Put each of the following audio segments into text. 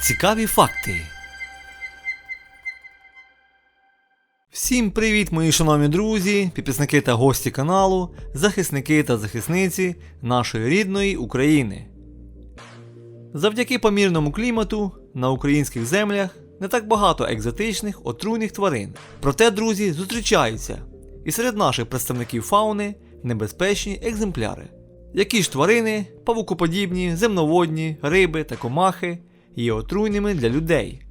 Цікаві факти. Всім привіт, мої шановні друзі, підписники та гості каналу, захисники та захисниці нашої рідної України. Завдяки помірному клімату на українських землях не так багато екзотичних отруйних тварин. Проте, друзі, зустрічаються. І серед наших представників фауни небезпечні екземпляри. Які ж тварини, павукоподібні, земноводні, риби та комахи є отруйними для людей.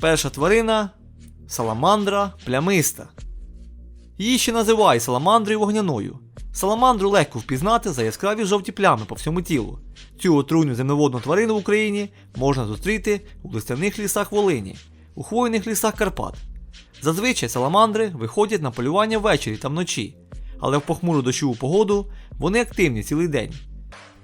Перша тварина саламандра плямиста. Її ще називають саламандрою вогняною. Саламандру легко впізнати за яскраві жовті плями по всьому тілу. Цю отруйну земноводну тварину в Україні можна зустріти у листяних лісах Волині, у хвойних лісах Карпат. Зазвичай саламандри виходять на полювання ввечері та вночі, але в похмуру дощову погоду вони активні цілий день.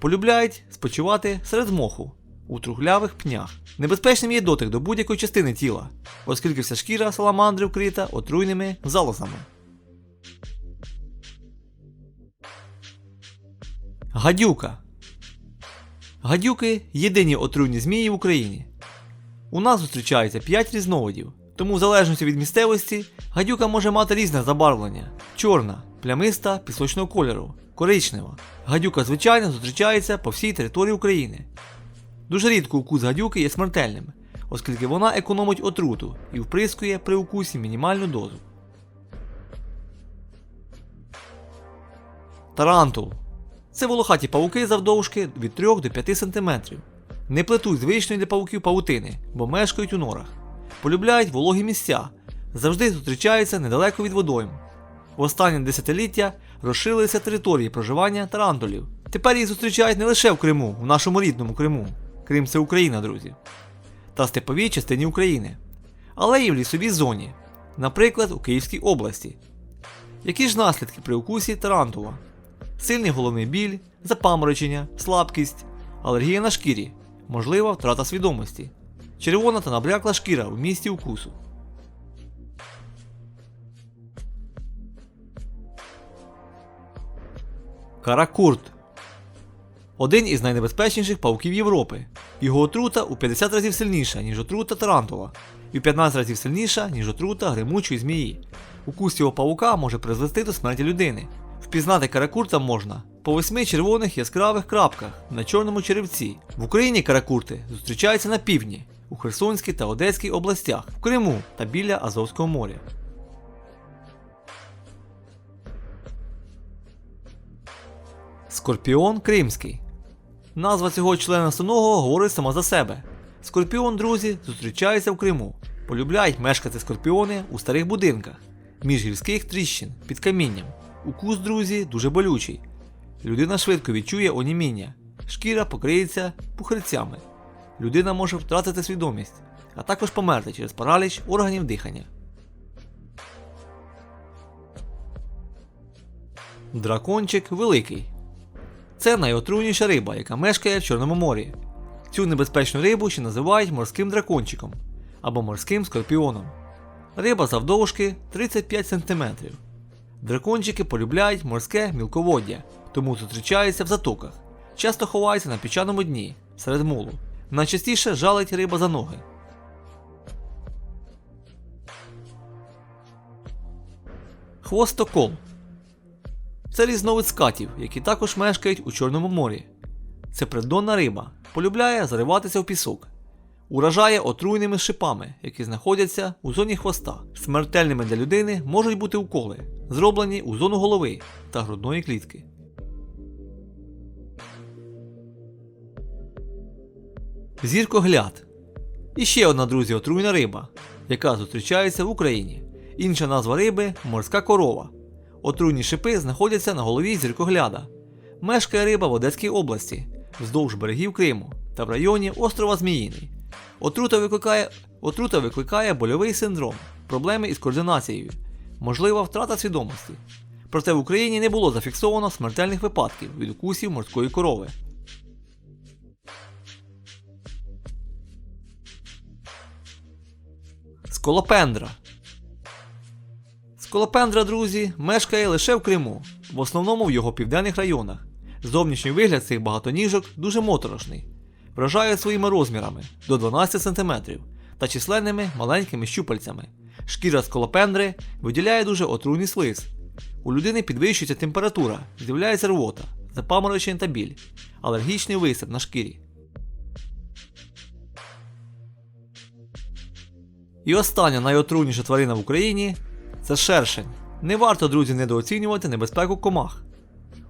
Полюбляють спочивати серед моху у трухлявих пнях. Небезпечним є дотик до будь-якої частини тіла, оскільки вся шкіра саламандри вкрита отруйними залозами. Гадюка. Гадюки єдині отруйні змії в Україні. У нас зустрічається 5 різновидів, тому в залежності від місцевості гадюка може мати різне забарвлення: чорна, плямиста, пісочного кольору, коричнева. Гадюка звичайно зустрічається по всій території України. Дуже рідко укус гадюки є смертельним, оскільки вона економить отруту і вприскує при укусі мінімальну дозу. Тарантул. Це волохаті павуки завдовжки від 3 до 5 см. Не плетуть звичної для павуків павутини, бо мешкають у норах. Полюбляють вологі місця, завжди зустрічаються недалеко від водойм. В останнє десятиліття розширилися території проживання тарантулів. Тепер їх зустрічають не лише в Криму, в нашому рідному Криму. Крим це Україна, друзі. Та степовій частині України, але і в лісовій зоні, наприклад, у Київській області. Які ж наслідки при укусі тарантула? Сильний головний біль, запаморочення, слабкість, алергія на шкірі, можлива втрата свідомості, червона та набрякла шкіра в місті укусу. Каракурт один із найнебезпечніших павуків Європи. Його отрута у 50 разів сильніша, ніж отрута тарантула, і в 15 разів сильніша, ніж отрута гримучої змії. Укус цього павука може призвести до смерті людини. Впізнати каракурта можна по восьми червоних яскравих крапках на чорному черевці. В Україні каракурти зустрічаються на півдні, у Херсонській та Одеській областях, в Криму та біля Азовського моря. Скорпіон Кримський. Назва цього члена стоного говорить сама за себе. Скорпіон, друзі, зустрічається в Криму. Полюбляють мешкати скорпіони у старих будинках, між гірських тріщин, під камінням. Укус, друзі, дуже болючий. Людина швидко відчує оніміння, шкіра покриється пухирцями. Людина може втратити свідомість, а також померти через параліч органів дихання. Дракончик великий. Це найотруйніша риба, яка мешкає в Чорному морі. Цю небезпечну рибу ще називають морським дракончиком або морським скорпіоном. Риба завдовжки 35 см. Дракончики полюбляють морське мілководдя, тому зустрічаються в затоках, часто ховаються на піщаному дні, серед мулу. Найчастіше жалить риба за ноги. Хвостокол це різновид скатів, які також мешкають у Чорному морі. Це придонна риба, полюбляє зариватися в пісок. Уражає отруйними шипами, які знаходяться у зоні хвоста. Смертельними для людини можуть бути уколи, зроблені у зону голови та грудної клітки. Зіркогляд. І ще одна, друзі, отруйна риба, яка зустрічається в Україні. Інша назва риби морська корова. Отруйні шипи знаходяться на голові зіркогляда. Мешкає риба в Одеській області, вздовж берегів Криму та в районі острова Зміїний. Отрута викликає, отрута викликає больовий синдром, проблеми із координацією, можлива втрата свідомості. Проте в Україні не було зафіксовано смертельних випадків від укусів морської корови. Сколопендра Сколопендра, друзі, мешкає лише в Криму, в основному в його південних районах. Зовнішній вигляд цих багатоніжок дуже моторошний. вражає своїми розмірами до 12 см та численними маленькими щупальцями. Шкіра сколопендри виділяє дуже отруйний слиз. У людини підвищується температура, з'являється рвота, запаморочення та біль, алергічний висип на шкірі. І остання найотруйніша тварина в Україні це шершень. Не варто, друзі, недооцінювати небезпеку комах.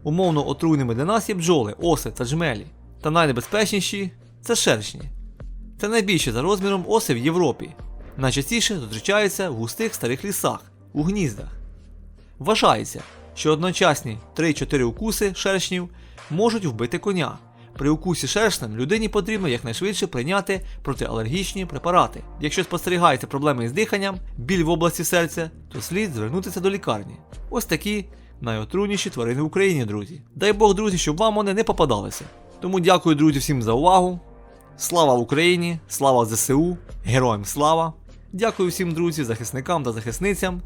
Умовно отруйними для нас є бджоли, оси та джмелі. Та найнебезпечніші це шершні. Це найбільше за розміром оси в Європі. Найчастіше зустрічаються в густих старих лісах, у гніздах. Вважається, що одночасні 3-4 укуси шершнів можуть вбити коня. При укусі шершнем людині потрібно якнайшвидше прийняти протиалергічні препарати. Якщо спостерігається проблеми із диханням, біль в області серця, то слід звернутися до лікарні. Ось такі найотруйніші тварини в Україні, друзі. Дай Бог, друзі, щоб вам вони не попадалися. Тому дякую, друзі, всім за увагу. Слава Україні! Слава ЗСУ! Героям слава! Дякую всім, друзі, захисникам та захисницям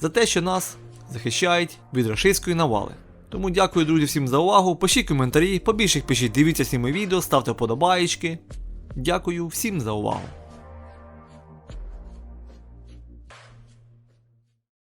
за те, що нас захищають від рашистської навали. Тому дякую, друзі, всім за увагу. Пишіть коментарі, побільше пишіть, дивіться всі мої відео, ставте подобаєчки. Дякую всім за увагу.